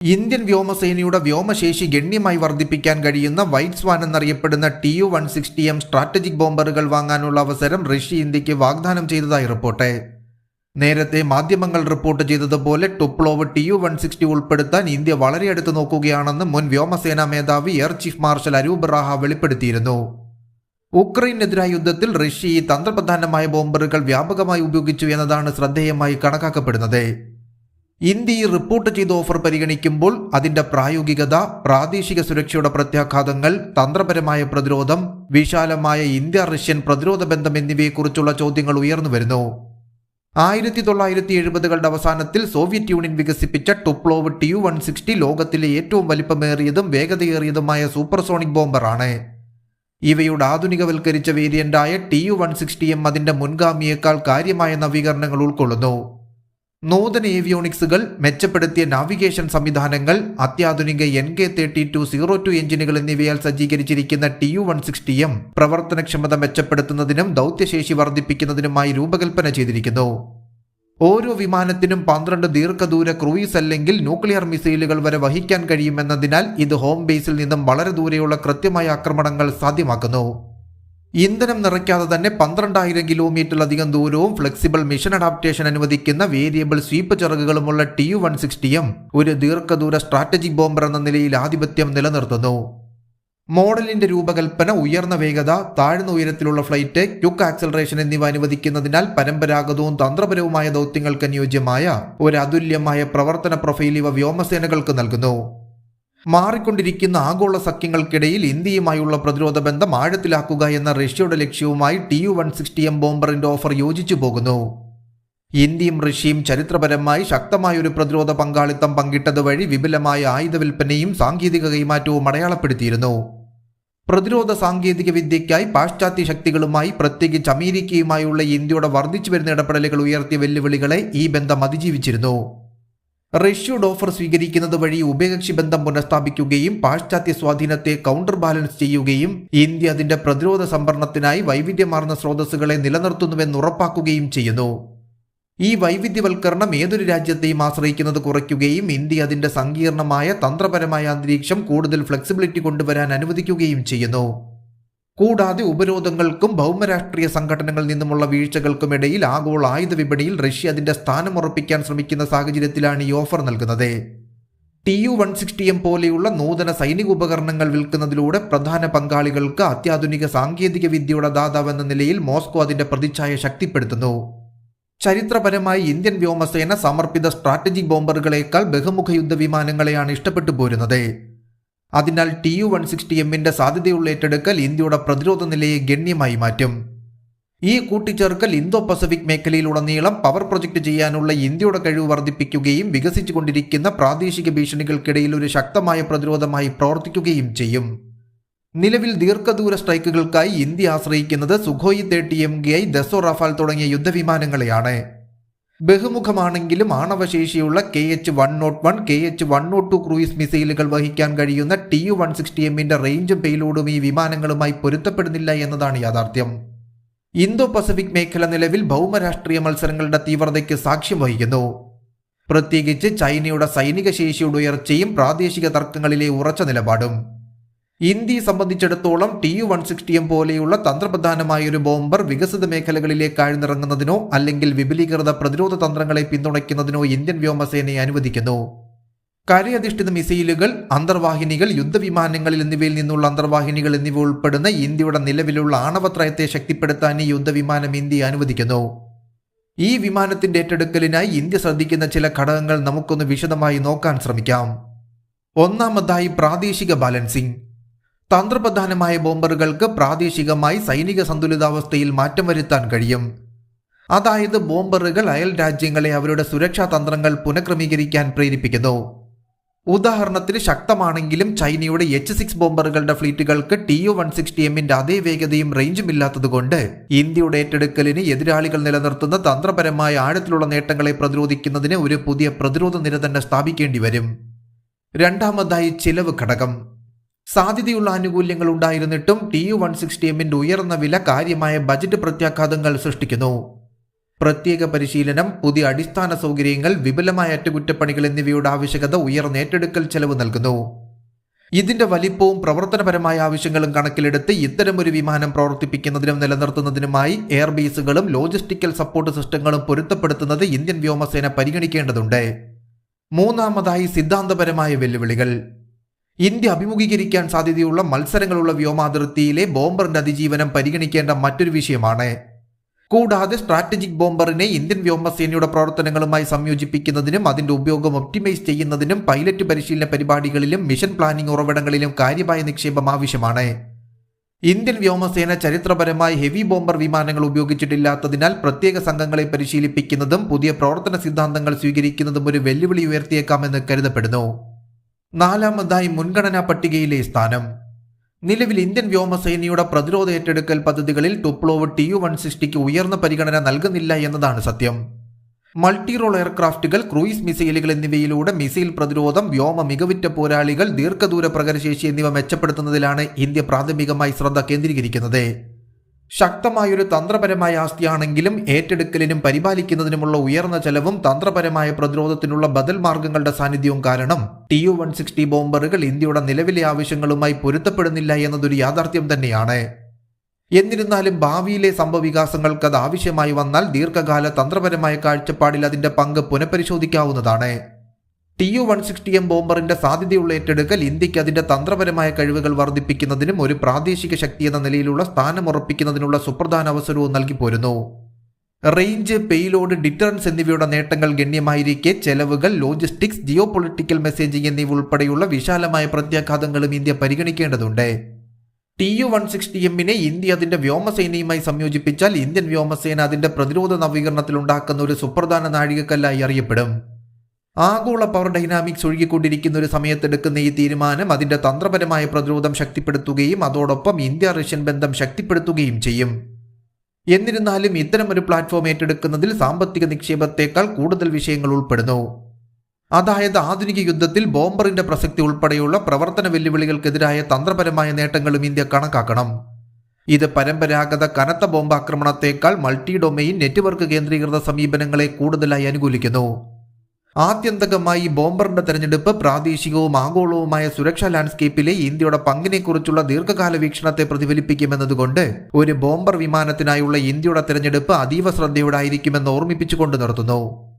Indian വ്യോമസേനയുടെ വ്യോമശേഷി ഗണ്യമായി വർദ്ധിപ്പിക്കാൻ കഴിയുന്ന വൈറ്റ് സ്വാൻ എന്നറിയപ്പെടുന്ന T U one sixty M strategic ബോംബറുകൾ വാങ്ങാനുള്ള അവസരം റഷ്യ ഇന്ത്യയ്ക്ക് വാഗ്ദാനം ചെയ്തതായി റിപ്പോർട്ട്. നേരത്തെ മാധ്യമങ്ങൾ റിപ്പോർട്ട് ചെയ്തതുപോലെ Tupolev T U one sixty ഉൾപ്പെടുത്താൻ ഇന്ത്യ വളരെ അടുത്ത് നോക്കുകയാണെന്ന് മുൻ വ്യോമസേനാ മേധാവി air chief marshal Arup Raha വെളിപ്പെടുത്തിയിരുന്നു. ഉക്രൈനെതിരായ യുദ്ധത്തിൽ റഷ്യ ഈ തന്ത്രപ്രധാനമായ ബോംബറുകൾ വ്യാപകമായി ഉപയോഗിച്ചു എന്നതാണ് ശ്രദ്ധേയമായി കണക്കാക്കപ്പെടുന്നത്. ഇന്ത്യ ഈ റിപ്പോർട്ട് ചെയ്ത ഓഫർ പരിഗണിക്കുമ്പോൾ അതിന്റെ പ്രായോഗികത പ്രാദേശിക സുരക്ഷയുടെ പ്രത്യാഘാതങ്ങൾ തന്ത്രപരമായ പ്രതിരോധം വിശാലമായ ഇന്ത്യ റഷ്യൻ പ്രതിരോധ ബന്ധം എന്നിവയെക്കുറിച്ചുള്ള ചോദ്യങ്ങൾ ഉയർന്നു വരുന്നു. ആയിരത്തി തൊള്ളായിരത്തി എഴുപതുകളുടെ അവസാനത്തിൽ സോവിയറ്റ് യൂണിയൻ വികസിപ്പിച്ച Tupolev T U one sixty ലോകത്തിലെ ഏറ്റവും വലിപ്പമേറിയതും വേഗതയേറിയതുമായ സൂപ്പർസോണിക് ബോംബറാണ് ഇവയുടെ ആധുനികവൽക്കരിച്ച വേരിയന്റായ ടി യു വൺ സിക്സ്റ്റിയും അതിന്റെ മുൻഗാമിയേക്കാൾ കാര്യമായ നവീകരണങ്ങൾ ഉൾക്കൊള്ളുന്നു. നൂതന ഏവിയോണിക്സുകൾ മെച്ചപ്പെടുത്തിയ നാവിഗേഷൻ സംവിധാനങ്ങൾ അത്യാധുനിക N K thirty two zero two എഞ്ചിനുകൾ എന്നിവയാൽ സജ്ജീകരിച്ചിരിക്കുന്ന T U one sixty M പ്രവർത്തനക്ഷമത മെച്ചപ്പെടുത്തുന്നതിനും ദൗത്യശേഷി വർദ്ധിപ്പിക്കുന്നതിനുമായി രൂപകൽപ്പന ചെയ്തിരിക്കുന്നു. ഓരോ വിമാനത്തിനും പന്ത്രണ്ട് ദീർഘദൂര ക്രൂയിസ് അല്ലെങ്കിൽ ന്യൂക്ലിയർ മിസൈലുകൾ വരെ വഹിക്കാൻ കഴിയുമെന്നതിനാൽ ഇത് ഹോം ബേസിൽ നിന്നും വളരെ ദൂരെയുള്ള കൃത്യമായ ആക്രമണങ്ങൾ സാധ്യമാക്കുന്നു. ഇന്ധനം നിറയ്ക്കാതെ തന്നെ പന്ത്രണ്ടായിരം കിലോമീറ്ററിലധികം ദൂരവും ഫ്ലെക്സിബിൾ മിഷൻ അഡാപ്റ്റേഷൻ അനുവദിക്കുന്ന variable sweep ചിറകുകളുമുള്ള T U one sixty M ഒരു ദീർഘദൂര സ്ട്രാറ്റജിക് ബോംബർ എന്ന നിലയിൽ ആധിപത്യം നിലനിർത്തുന്നു. മോഡലിന്റെ രൂപകൽപ്പന ഉയർന്ന വേഗത താഴ്ന്ന ഉയരത്തിലുള്ള ഫ്ലൈറ്റ് ക്യുക്ക് ആക്സലറേഷൻ എന്നിവ അനുവദിക്കുന്നതിനാൽ പരമ്പരാഗതവും തന്ത്രപരവുമായ ദൗത്യങ്ങൾക്ക് അനുയോജ്യമായ ഒരു അതുല്യമായ പ്രവർത്തന പ്രൊഫൈൽ ഇവ വ്യോമസേനകൾക്ക് നൽകുന്നു. മാറിക്കൊണ്ടിരിക്കുന്ന ആഗോള സഖ്യങ്ങൾക്കിടയിൽ ഇന്ത്യയുമായുള്ള പ്രതിരോധ ബന്ധം ആഴത്തിലാക്കുക എന്ന റഷ്യയുടെ ലക്ഷ്യവുമായി T U one sixty M ബോംബറിന്റെ offer യോജിച്ചു പോകുന്നു. ഇന്ത്യയും റഷ്യയും ചരിത്രപരമായി ശക്തമായ ഒരു പ്രതിരോധ പങ്കാളിത്തം പങ്കിട്ടതുവഴി വിപുലമായ ആയുധ വിൽപ്പനയും സാങ്കേതിക കൈമാറ്റവും അടയാളപ്പെടുത്തിയിരുന്നു. പ്രതിരോധ സാങ്കേതിക വിദ്യയ്ക്കായി പാശ്ചാത്യ ശക്തികളുമായി പ്രത്യേകിച്ച് അമേരിക്കയുമായുള്ള ഇന്ത്യയുടെ വർദ്ധിച്ചു വരുന്ന ഇടപെടലുകൾ ഉയർത്തിയ വെല്ലുവിളികളെ ഈ ബന്ധം അതിജീവിച്ചിരുന്നു. റഷ്യയുടെ ഓഫർ സ്വീകരിക്കുന്നത് വഴി ഉഭയകക്ഷി ബന്ധം പുനഃസ്ഥാപിക്കുകയും പാശ്ചാത്യ സ്വാധീനത്തെ കൗണ്ടർ ബാലൻസ് ചെയ്യുകയും ഇന്ത്യ അതിന്റെ പ്രതിരോധ സംഭരണത്തിനായി വൈവിധ്യമാർന്ന സ്രോതസ്സുകളെ നിലനിർത്തുന്നുവെന്ന് ഉറപ്പാക്കുകയും ചെയ്യുന്നു. ഈ വൈവിധ്യവൽക്കരണം ഏതൊരു രാജ്യത്തെയും ആശ്രയിക്കുന്നത് കുറയ്ക്കുകയും ഇന്ത്യ അതിന്റെ സങ്കീർണമായ തന്ത്രപരമായ അന്തരീക്ഷം കൂടുതൽ ഫ്ലെക്സിബിലിറ്റി കൊണ്ടുവരാൻ അനുവദിക്കുകയും ചെയ്യുന്നു. കൂടാതെ ഉപരോധങ്ങൾക്കും ഭൗമരാഷ്ട്രീയ സംഘടനകളിൽ നിന്നുമുള്ള വീഴ്ചകൾക്കും ഇടയിൽ ആഗോള ആയുധ വിപണിയിൽ റഷ്യ അതിന്റെ സ്ഥാനം ഉറപ്പിക്കാൻ ശ്രമിക്കുന്ന സാഹചര്യത്തിലാണ് ഈ ഓഫർ നൽകുന്നത്. T U one sixty M പോലെയുള്ള നൂതന സൈനിക ഉപകരണങ്ങൾ വിൽക്കുന്നതിലൂടെ പ്രധാന പങ്കാളികൾക്ക് അത്യാധുനിക സാങ്കേതിക വിദ്യയുടെ ദാതാവെന്ന നിലയിൽ മോസ്കോ അതിന്റെ പ്രതിച്ഛായ ശക്തിപ്പെടുത്തുന്നു. ചരിത്രപരമായി ഇന്ത്യൻ വ്യോമസേന സമർപ്പിത സ്ട്രാറ്റജിക് ബോംബറുകളേക്കാൾ ബഹുമുഖ യുദ്ധ വിമാനങ്ങളെയാണ് ഇഷ്ടപ്പെട്ടു പോരുന്നത്. അതിനാൽ ടി യു വൺ സിക്സ്റ്റി എമ്മിന്റെ സാധ്യതയുള്ള ഏറ്റെടുക്കൽ ഇന്ത്യയുടെ പ്രതിരോധ നിലയെ ഗണ്യമായി മാറ്റും. ഈ കൂട്ടിച്ചേർക്കൽ ഇന്തോ പസഫിക് മേഖലയിലുടനീളം പവർ പ്രൊജക്ട് ചെയ്യാനുള്ള ഇന്ത്യയുടെ കഴിവ് വർദ്ധിപ്പിക്കുകയും വികസിച്ചുകൊണ്ടിരിക്കുന്ന പ്രാദേശിക ഭീഷണികൾക്കിടയിൽ ഒരു ശക്തമായ പ്രതിരോധമായി പ്രവർത്തിക്കുകയും ചെയ്യും. നിലവിൽ ദീർഘദൂര സ്ട്രൈക്കുകൾക്കായി ഇന്ത്യ ആശ്രയിക്കുന്നത് Sukhoi thirty M K I Dassault Rafale തുടങ്ങിയ യുദ്ധവിമാനങ്ങളെയാണ്. ബഹുമുഖമാണെങ്കിലും ആണവശേഷിയുള്ള K H one nought one K H one nought two cruise മിസൈലുകൾ വഹിക്കാൻ കഴിയുന്ന ടി യു വൺ സിക്സ്റ്റി എമ്മിന്റെ റേഞ്ചും പെയിലോഡും ഈ വിമാനങ്ങളുമായി പൊരുത്തപ്പെടുന്നില്ല എന്നതാണ് യാഥാർത്ഥ്യം. ഇന്തോ പസഫിക് മേഖല നിലവിൽ ഭൗമരാഷ്ട്രീയ മത്സരങ്ങളുടെ തീവ്രതയ്ക്ക് സാക്ഷ്യം വഹിക്കുന്നു. പ്രത്യേകിച്ച് ചൈനയുടെ സൈനിക ശേഷിയുടെ ഉയർച്ചയും പ്രാദേശിക തർക്കങ്ങളിലെ ഉറച്ച നിലപാടും. ഇന്ത്യയെ സംബന്ധിച്ചിടത്തോളം T U one sixty M പോലെയുള്ള തന്ത്രപ്രധാനമായ ഒരു ബോംബർ വികസിത മേഖലകളിലേക്ക് ആഴ്ന്നിറങ്ങുന്നതിനോ അല്ലെങ്കിൽ വിപുലീകൃത പ്രതിരോധ തന്ത്രങ്ങളെ പിന്തുണയ്ക്കുന്നതിനോ ഇന്ത്യൻ വ്യോമസേനയെ അനുവദിക്കുന്നു. കരയധിഷ്ഠിത മിസൈലുകൾ അന്തർവാഹിനികൾ യുദ്ധവിമാനങ്ങളിൽ എന്നിവയിൽ നിന്നുള്ള അന്തർവാഹിനികൾ എന്നിവ ഉൾപ്പെടുന്ന ഇന്ത്യയുടെ നിലവിലുള്ള ആണവത്രയത്തെ ശക്തിപ്പെടുത്താൻ ഈ യുദ്ധവിമാനം ഇന്ത്യ അനുവദിക്കുന്നു. ഈ വിമാനത്തിന്റെ ഏറ്റെടുക്കലിനായി ഇന്ത്യ ശ്രദ്ധിക്കുന്ന ചില ഘടകങ്ങൾ നമുക്കൊന്ന് വിശദമായി നോക്കാൻ ശ്രമിക്കാം. ഒന്നാമതായി പ്രാദേശിക ബാലൻസിംഗ്. തന്ത്രപ്രധാനമായ ബോംബറുകൾക്ക് പ്രാദേശികമായി സൈനിക സന്തുലിതാവസ്ഥയിൽ മാറ്റം വരുത്താൻ കഴിയും. അതായത് ബോംബറുകൾ അയൽ രാജ്യങ്ങളെ അവരുടെ സുരക്ഷാ തന്ത്രങ്ങൾ പുനഃക്രമീകരിക്കാൻ പ്രേരിപ്പിക്കുന്നു. ഉദാഹരണത്തിന് ശക്തമാണെങ്കിലും ചൈനയുടെ എച്ച് സിക്സ് ബോംബറുകളുടെ ഫ്ലീറ്റുകൾക്ക് ടി യു വൺ സിക്സ്റ്റി എമ്മിന്റെ അതേ വേഗതയും റേഞ്ചും ഇല്ലാത്തതുകൊണ്ട് ഇന്ത്യയുടെ ഏറ്റെടുക്കലിന് എതിരാളികൾ നിലനിർത്തുന്ന തന്ത്രപരമായ ആഴത്തിലുള്ള നേട്ടങ്ങളെ പ്രതിരോധിക്കുന്നതിന് ഒരു പുതിയ പ്രതിരോധ നിര തന്നെ സ്ഥാപിക്കേണ്ടി വരും രണ്ടാമതായി ചിലവ് ഘടകം. സാധ്യതയുള്ള ആനുകൂല്യങ്ങൾ ഉണ്ടായിരുന്നിട്ടും ടി യു വൺ സിക്സ്റ്റി എമ്മിന്റെ ഉയർന്ന വില കാര്യമായ ബജറ്റ് പ്രത്യാഘാതങ്ങൾ സൃഷ്ടിക്കുന്നു. പ്രത്യേക പരിശീലനം പുതിയ അടിസ്ഥാന സൗകര്യങ്ങൾ വിപുലമായ അറ്റകുറ്റപ്പണികൾ എന്നിവയുടെ ആവശ്യകത ഉയർന്ന ഏറ്റെടുക്കൽ ചെലവ് നൽകുന്നു. ഇതിന്റെ വലിപ്പവും പ്രവർത്തനപരമായ ആവശ്യങ്ങളും കണക്കിലെടുത്ത് ഇത്തരമൊരു വിമാനം പ്രവർത്തിപ്പിക്കുന്നതിനും നിലനിർത്തുന്നതിനുമായി എയർബേസുകളും ലോജിസ്റ്റിക്കൽ സപ്പോർട്ട് സിസ്റ്റങ്ങളും പൊരുത്തപ്പെടുത്തുന്നത് ഇന്ത്യൻ വ്യോമസേന പരിഗണിക്കേണ്ടതുണ്ട്. മൂന്നാമതായി സിദ്ധാന്തപരമായ വെല്ലുവിളികൾ. ഇന്ത്യ അഭിമുഖീകരിക്കാൻ സാധ്യതയുള്ള മത്സരങ്ങളുള്ള വ്യോമാതിർത്തിയിലെ ബോംബറിന്റെ അതിജീവനം പരിഗണിക്കേണ്ട മറ്റൊരു വിഷയമാണ്. കൂടാതെ സ്ട്രാറ്റജിക് ബോംബറിനെ ഇന്ത്യൻ വ്യോമസേനയുടെ പ്രവർത്തനങ്ങളുമായി സംയോജിപ്പിക്കുന്നതിനും അതിന്റെ ഉപയോഗം ഒപ്റ്റിമൈസ് ചെയ്യുന്നതിനും പൈലറ്റ് പരിശീലന പരിപാടികളിലും മിഷൻ പ്ലാനിംഗ് ഉറവിടങ്ങളിലും കാര്യമായ നിക്ഷേപം ആവശ്യമാണ്. ഇന്ത്യൻ വ്യോമസേന ചരിത്രപരമായി ഹെവി ബോംബർ വിമാനങ്ങൾ ഉപയോഗിച്ചിട്ടില്ലാത്തതിനാൽ പ്രത്യേക സംഘങ്ങളെ പരിശീലിപ്പിക്കുന്നതും പുതിയ പ്രവർത്തന സിദ്ധാന്തങ്ങൾ സ്വീകരിക്കുന്നതും ഒരു വെല്ലുവിളി ഉയർത്തിയേക്കാമെന്ന് കരുതപ്പെടുന്നു. നാലാമതായി മുൻഗണനാ പട്ടികയിലെ സ്ഥാനം. നിലവിൽ ഇന്ത്യൻ വ്യോമസേനയുടെ പ്രതിരോധ ഏറ്റെടുക്കൽ പദ്ധതികളിൽ ടുപ്ലോവ് ടി യു വൺ സിക്സ്റ്റിക്ക് ഉയർന്ന പരിഗണന നൽകുന്നില്ല എന്നതാണ് സത്യം. മൾട്ടി റോൾ എയർക്രാഫ്റ്റുകൾ ക്രൂയിസ് മിസൈലുകൾ എന്നിവയിലൂടെ മിസൈൽ പ്രതിരോധം വ്യോമ മികവുറ്റ പോരാളികൾ ദീർഘദൂര പ്രകരശേഷി എന്നിവ മെച്ചപ്പെടുത്തുന്നതിലാണ് ഇന്ത്യ പ്രാഥമികമായി ശ്രദ്ധ കേന്ദ്രീകരിക്കുന്നത്. ശക്തമായൊരു തന്ത്രപരമായ ആസ്തിയാണെങ്കിലും ഏറ്റെടുക്കലിനും പരിപാലിക്കുന്നതിനുമുള്ള ഉയർന്ന ചെലവും തന്ത്രപരമായ പ്രതിരോധത്തിനുള്ള ബദൽ മാർഗങ്ങളുടെ സാന്നിധ്യവും കാരണം. ടി യു വൺ സിക്സ്റ്റി ബോംബറുകൾ ഇന്ത്യയുടെ നിലവിലെ ആവശ്യങ്ങളുമായി പൊരുത്തപ്പെടുന്നില്ല എന്നതൊരു യാഥാർത്ഥ്യം തന്നെയാണ്. എന്നിരുന്നാലും ഭാവിയിലെ സംഭവവികാസങ്ങൾക്ക് അത് ആവശ്യമായി വന്നാൽ ദീർഘകാല തന്ത്രപരമായ കാഴ്ചപ്പാടിൽ അതിന്റെ പങ്ക് പുനഃപരിശോധിക്കാവുന്നതാണ്. T U one sixty M ബോംബറിന്റെ സാധ്യതയുള്ള ഏറ്റെടുക്കൽ ഇന്ത്യയ്ക്ക് അതിന്റെ തന്ത്രപരമായ കഴിവുകൾ വർദ്ധിപ്പിക്കുന്നതിനും ഒരു പ്രാദേശിക ശക്തി എന്ന നിലയിലുള്ള സ്ഥാനം ഉറപ്പിക്കുന്നതിനുള്ള സുപ്രധാന അവസരവും നൽകി പോരുന്നു. റേഞ്ച് പെയ്ലോഡ് ഡിറ്ററൻസ് എന്നിവയുടെ നേട്ടങ്ങൾ ഗണ്യമായിരിക്കെ ചെലവുകൾ ലോജിസ്റ്റിക്സ് ജിയോ പൊളിറ്റിക്കൽ മെസ്സേജിംഗ് എന്നിവ ഉൾപ്പെടെയുള്ള വിശാലമായ പ്രത്യാഘാതങ്ങളും ഇന്ത്യ പരിഗണിക്കേണ്ടതുണ്ട്. ടി യു വൺ സിക്സ്റ്റി എമ്മിനെ ഇന്ത്യ അതിന്റെ വ്യോമസേനയുമായി സംയോജിപ്പിച്ചാൽ ഇന്ത്യൻ വ്യോമസേന അതിന്റെ പ്രതിരോധ നവീകരണത്തിൽ ഉണ്ടാക്കുന്ന ഒരു സുപ്രധാന നാഴികക്കല്ലായി അറിയപ്പെടും. ആഗോള പവർ ഡൈനാമിക്സ് ഒഴുകിക്കൊണ്ടിരിക്കുന്ന ഒരു സമയത്തെടുക്കുന്ന ഈ തീരുമാനം അതിന്റെ തന്ത്രപരമായ പ്രതിരോധം ശക്തിപ്പെടുത്തുകയും അതോടൊപ്പം ഇന്ത്യ റഷ്യൻ ബന്ധം ശക്തിപ്പെടുത്തുകയും ചെയ്യും. എന്നിരുന്നാലും ഇത്തരമൊരു പ്ലാറ്റ്ഫോം ഏറ്റെടുക്കുന്നതിൽ സാമ്പത്തിക നിക്ഷേപത്തേക്കാൾ കൂടുതൽ വിഷയങ്ങൾ ഉൾപ്പെടുന്നു. അതായത് ആധുനിക യുദ്ധത്തിൽ ബോംബറിന്റെ പ്രസക്തി ഉൾപ്പെടെയുള്ള പ്രവർത്തന വെല്ലുവിളികൾക്കെതിരായ തന്ത്രപരമായ നേട്ടങ്ങളും ഇന്ത്യ കണക്കാക്കണം. ഇത് പരമ്പരാഗത കനത്ത ബോംബാക്രമണത്തേക്കാൾ മൾട്ടി ഡൊമെയിൻ നെറ്റ്വർക്ക് കേന്ദ്രീകൃത സമീപനങ്ങളെ കൂടുതലായി അനുകൂലിക്കുന്നു. ആത്യന്തികമായി ബോംബറിന്റെ തെരഞ്ഞെടുപ്പ് പ്രാദേശികവും ആഗോളവുമായ സുരക്ഷാ ലാൻഡ്സ്കേപ്പിലെ ഇന്ത്യയുടെ പങ്കിനെക്കുറിച്ചുള്ള ദീർഘകാല വീക്ഷണത്തെ പ്രതിഫലിപ്പിക്കുമെന്നതുകൊണ്ട് ഒരു ബോംബർ വിമാനത്തിനായുള്ള ഇന്ത്യയുടെ തെരഞ്ഞെടുപ്പ് അതീവ ശ്രദ്ധയോടായിരിക്കുമെന്ന് ഓർമ്മിപ്പിച്ചുകൊണ്ട് നിർത്തുന്നു.